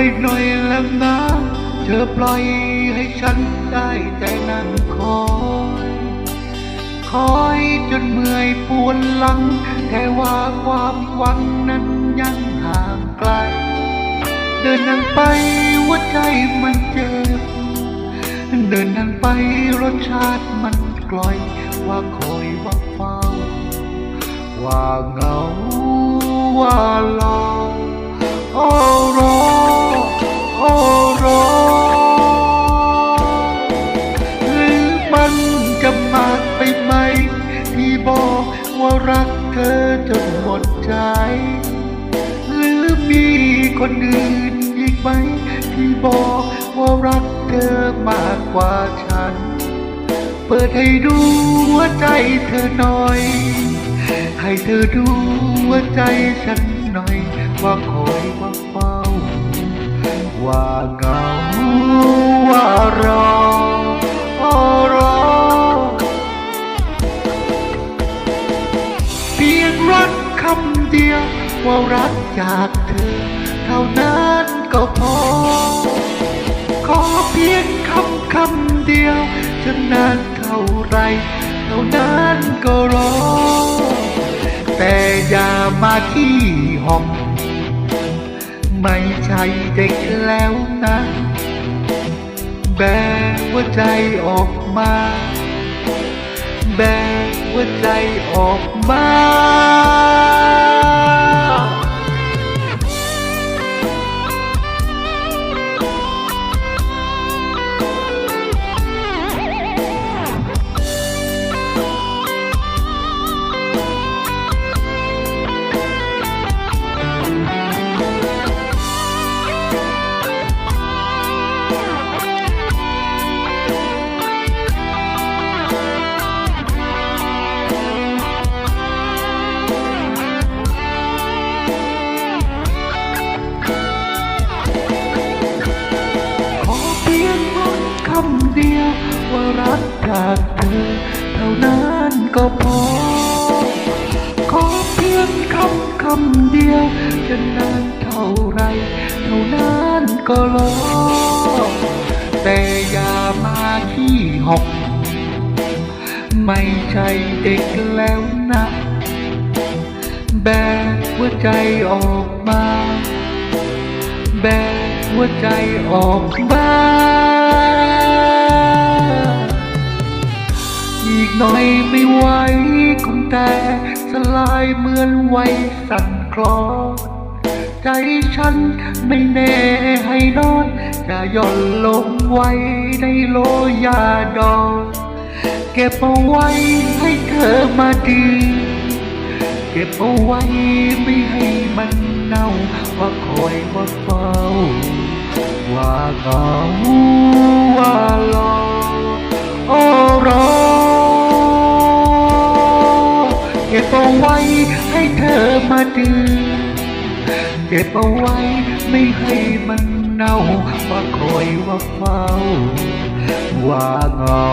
ไปหนักหนาเธอปล่อยให้ฉันได้แต่นั่งคอย คอยจนเมื่อยปวดหลัง แต่ว่าความหวังนั้นยังห่างไกล เดินทางไปหัวใจมันเจ็บ เดินทางไปรสชาติมันกลอยว่าคอยว่าเฝ้า ว่าเหงาว่ารอ หมดใจ หรือมีคนอื่นอีกไหม ที่บอกว่ารักเธอมากกว่าฉัน เปิดให้ดูหัวใจเธอหน่อย ให้เธอดูหัวใจฉันหน่อย ว่าคอยว่าเฝ้าว่าเหง ว่ารักจากเธอ เท่านั้นก็พอ ขอเพียงคำคำเดียวจะนานเท่าไร เท่านั้นก็รอ แต่อย่ามาที่ห้อง ไม่ใช่เด็กแล้วนะแบกหัวใจออกมา แบกหัวใจออกมา จากเธอเท่านั้นก็พอ ขอเพียงคำคำเดียวจะนานเท่าไร เท่านั้นก็รอ แต่อย่ามาที่หก ไม่ใช่เด็กแล้วนะ แบกหัวใจออกมา แบกหัวใจออกมา หน่อยไม่ไหวคงแต่สลายเหมือนไวสั่นคลอนใจฉันไม่แน่ให้นอนจะย่อนลงไว้ในโลยาดองเก็บเอาไว้ให้เธอมาดีเก็บเอาไว้ไม่ให้มันเน่าว่าคอยว่าเฝ้าว่าเหงาว่ารอโอ้รอ เอาไว้ให้เธอมาดื่มเก็บเอาไว้ไม่ให้มันเน่าว่าคอยว่าเฝ้าว่าเหงา